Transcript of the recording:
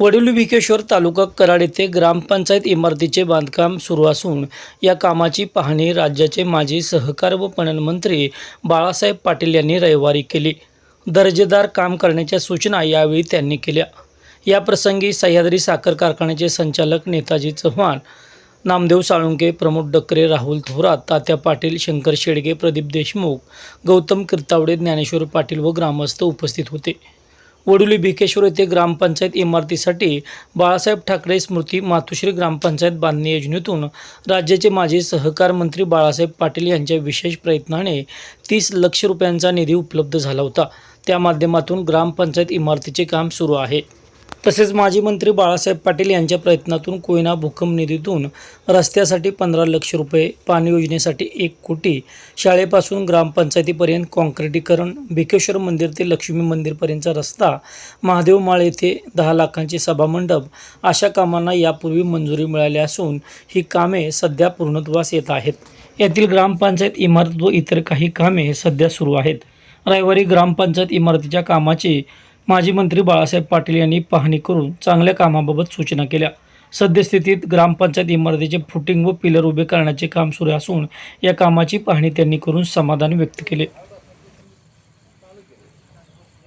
वडिवली भिकेश्वर तालुका कराड येथे ग्रामपंचायत इमारतीचे बांधकाम सुरू असून या कामाची पाहणी राज्याचे माजी सहकार व पणन मंत्री बाळासाहेब पाटील यांनी रविवारी केली. दर्जेदार काम करण्याच्या सूचना यावेळी त्यांनी केल्या. या प्रसंगी सह्याद्री साखर कारखान्याचे संचालक नेताजी चव्हाण नामदेव साळुंके प्रमोद डकरे राहुल थोरात तात्या पाटील शंकर शेडगे प्रदीप देशमुख गौतम किर्तावडे ज्ञानेश्वर पाटील व ग्रामस्थ उपस्थित होते. वडुली भिकेश्वर येथे ग्रामपंचायत इमारतीसाठी बाळासाहेब ठाकरे स्मृती मातोश्री ग्रामपंचायत बांधणी योजनेतून राज्याचे माजी सहकार मंत्री बाळासाहेब पाटील यांच्या विशेष प्रयत्नाने तीस लक्ष रुपयांचा निधी उपलब्ध झाला होता. त्या माध्यमातून ग्रामपंचायत इमारतीचे काम सुरू आहे. तसेच माजी मंत्री बाळासाहेब पाटील यांच्या प्रयत्नातून कोयना भूकंप निधीतून रस्त्यासाठी पंधरा लक्ष रुपये पाणी योजनेसाठी एक कोटी शाळेपासून ग्रामपंचायतीपर्यंत काँक्रिटीकरण भिकेश्वर मंदिर ते लक्ष्मी मंदिरपर्यंतचा रस्ता महादेव माळ येथे दहा लाखांचे सभामंडप अशा कामांना यापूर्वी मंजुरी मिळाली असून ही कामे सध्या पूर्णत्वास येत आहेत. यातील ग्रामपंचायत इमारत व इतर काही कामे सध्या सुरू आहेत. रविवारी ग्रामपंचायत इमारतीच्या कामाची माजी मंत्री बाळासाहेब पाटील यांनी पाहणी करून चांगल्या कामाबाबत सूचना केल्या. सद्यस्थितीत ग्रामपंचायत इमारतीचे फुटिंग व पिलर उभे करण्याचे काम सुरू असून या कामाची पाहणी त्यांनी करून समाधान व्यक्त केले.